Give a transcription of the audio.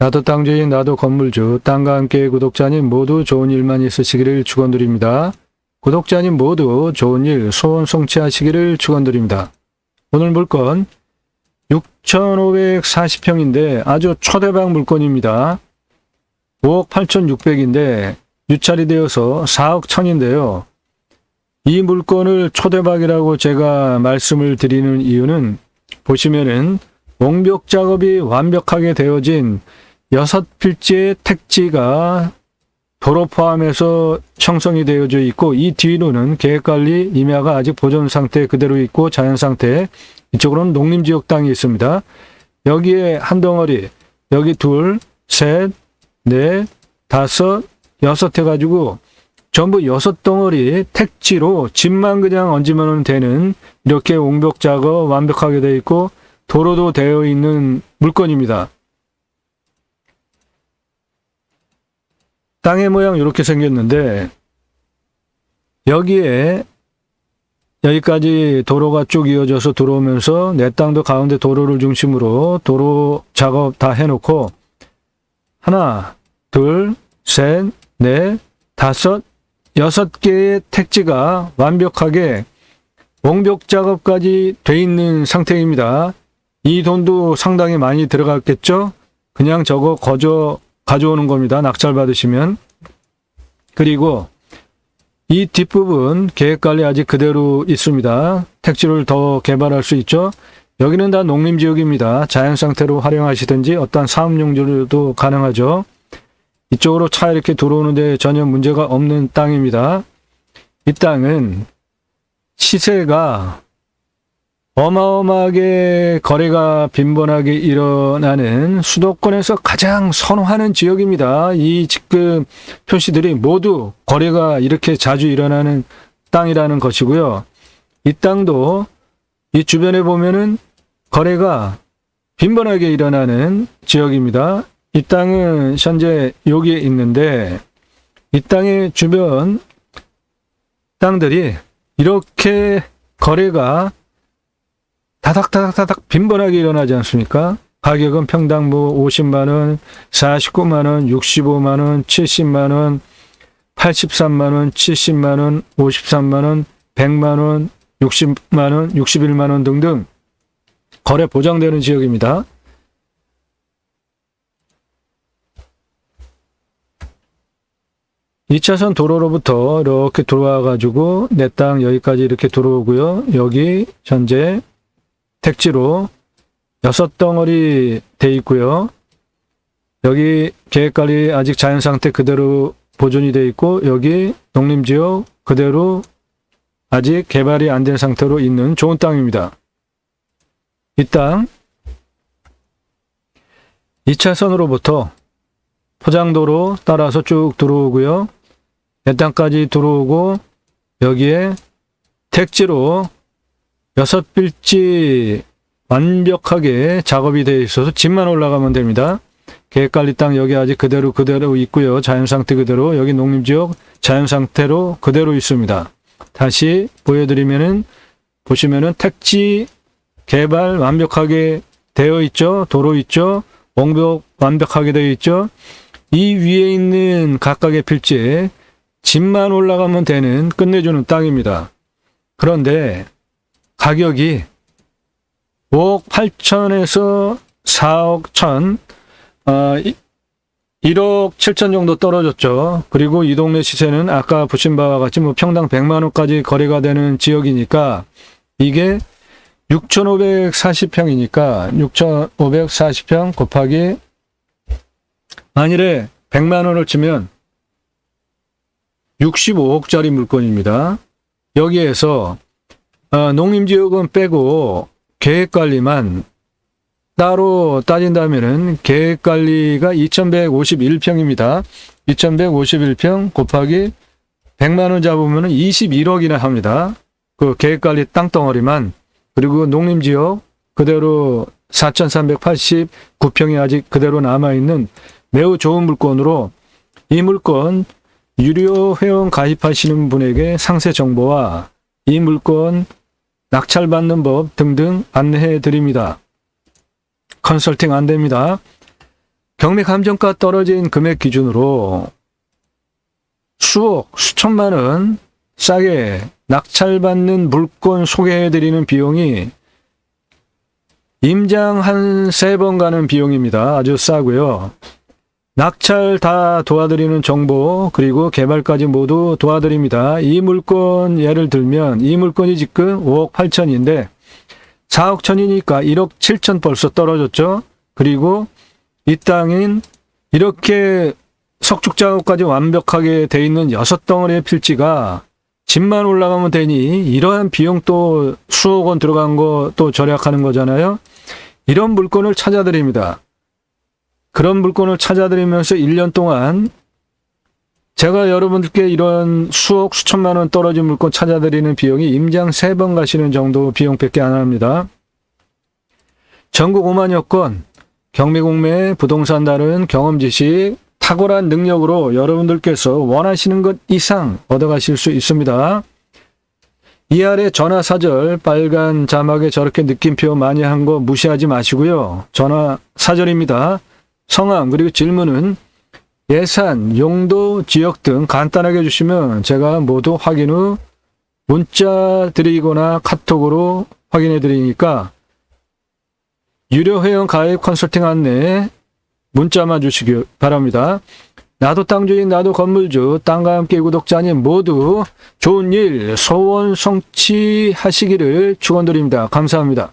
나도 땅주인 나도 건물주 땅과 함께 구독자님 모두 좋은 일만 있으시기를 축원드립니다. 구독자님 모두 좋은 일 소원 성취하시기를 축원드립니다. 오늘 물건 6,540평인데 아주 초대박 물건입니다. 5억 8,600인데 유찰이 되어서 4억 1,000인데요. 이 물건을 초대박이라고 제가 말씀을 드리는 이유는 보시면은 옹벽 작업이 완벽하게 되어진 여섯 필지의 택지가 도로 포함해서 형성이 되어져 있고 이 뒤로는 계획관리 임야가 아직 보존 상태 그대로 있고 자연 상태 이쪽으로는 농림지역 땅이 있습니다. 여기에 한 덩어리 여기 둘, 셋, 넷, 다섯, 여섯 해가지고 전부 여섯 덩어리 택지로 집만 그냥 얹으면 되는 이렇게 옹벽 작업 완벽하게 되어 있고 도로도 되어 있는 물건입니다. 땅의 모양 이렇게 생겼는데 여기에 여기까지 도로가 쭉 이어져서 들어오면서 내 땅도 가운데 도로를 중심으로 도로 작업 다 해놓고 하나, 둘, 셋, 넷, 다섯, 여섯 개의 택지가 완벽하게 옹벽 작업까지 돼 있는 상태입니다. 이 돈도 상당히 많이 들어갔겠죠? 그냥 저거 거저 가져오는 겁니다. 낙찰 받으시면. 그리고 이 뒷부분 계획관리 아직 그대로 있습니다. 택지를 더 개발할 수 있죠. 여기는 다 농림지역입니다. 자연 상태로 활용하시든지 어떤 사업용지로도 가능하죠. 이쪽으로 차 이렇게 들어오는데 전혀 문제가 없는 땅입니다. 이 땅은 시세가 어마어마하게 거래가 빈번하게 일어나는 수도권에서 가장 선호하는 지역입니다. 이 지금 표시들이 모두 거래가 이렇게 자주 일어나는 땅이라는 것이고요. 이 땅도 이 주변에 보면은 거래가 빈번하게 일어나는 지역입니다. 이 땅은 현재 여기에 있는데 이 땅의 주변 땅들이 이렇게 거래가 다닥다닥다닥 빈번하게 일어나지 않습니까? 가격은 평당 뭐 50만원, 49만원, 65만원, 70만원, 83만원, 70만원, 53만원, 100만원, 60만원, 61만원 등등 거래 보장되는 지역입니다. 이차선 도로로부터 이렇게 들어와 가지고 내 땅 여기까지 이렇게 들어오고요. 여기 현재 택지로 여섯 덩어리 돼 있고요. 여기 계획관리 아직 자연 상태 그대로 보존이 돼 있고 여기 농림지역 그대로 아직 개발이 안 된 상태로 있는 좋은 땅입니다. 이 땅 2차선으로부터 포장도로 따라서 쭉 들어오고요. 내 땅까지 들어오고 여기에 택지로 여섯 빌지 완벽하게 작업이 되어 있어서 집만 올라가면 됩니다. 계획관리 땅 여기 아직 그대로 그대로 있고요. 자연 상태 그대로 여기 농림지역 자연 상태로 그대로 있습니다. 다시 보여드리면은 보시면은 택지 개발 완벽하게 되어 있죠. 도로 있죠. 옹벽 완벽하게 되어 있죠. 이 위에 있는 각각의 필지에 집만 올라가면 되는 끝내주는 땅입니다. 그런데 가격이 5억 8천에서 4억 1천, 어, 1억 7천 정도 떨어졌죠. 그리고 이 동네 시세는 아까 보신 바와 같이 뭐 평당 100만 원까지 거래가 되는 지역이니까 이게 6,540평이니까 6,540평 곱하기 만일에 100만 원을 치면 65억짜리 물건입니다. 여기에서 어, 농림지역은 빼고 계획관리만 따로 따진다면은 계획관리가 2151평입니다. 2151평 곱하기 100만원 잡으면 21억이나 합니다. 그 계획관리 땅덩어리만 그리고 농림지역 그대로 4389평이 아직 그대로 남아있는 매우 좋은 물건으로 이 물건 유료 회원 가입하시는 분에게 상세 정보와 이 물건 낙찰받는 법 등등 안내해 드립니다. 컨설팅 안 됩니다. 경매 감정가 떨어진 금액 기준으로 수억, 수천만 원 싸게 낙찰받는 물건 소개해 드리는 비용이 임장 한 세 번 가는 비용입니다. 아주 싸고요. 낙찰 다 도와드리는 정보 그리고 개발까지 모두 도와드립니다. 이 물건 예를 들면 이 물건이 지금 5억 8천인데 4억 천이니까 1억 7천 벌써 떨어졌죠. 그리고 이 땅인 이렇게 석축 작업까지 완벽하게 돼 있는 여섯 덩어리의 필지가 집만 올라가면 되니 이러한 비용 또 수억 원 들어간 거 또 절약하는 거잖아요. 이런 물건을 찾아드립니다. 그런 물건을 찾아드리면서 1년 동안 제가 여러분들께 이런 수억 수천만 원 떨어진 물건 찾아드리는 비용이 임장 3번 가시는 정도 비용밖에 안 합니다. 전국 5만여 건 경매공매 부동산 다른 경험 지식 탁월한 능력으로 여러분들께서 원하시는 것 이상 얻어가실 수 있습니다. 이 아래 전화 사절 빨간 자막에 저렇게 느낌표 많이 한 거 무시하지 마시고요. 전화 사절입니다. 성함 그리고 질문은 예산, 용도, 지역 등 간단하게 주시면 제가 모두 확인 후 문자 드리거나 카톡으로 확인해 드리니까 유료 회원 가입 컨설팅 안내 문자만 주시기 바랍니다. 나도 땅주인 나도 건물주 땅과 함께 구독자님 모두 좋은 일 소원 성취하시기를 축원드립니다. 감사합니다.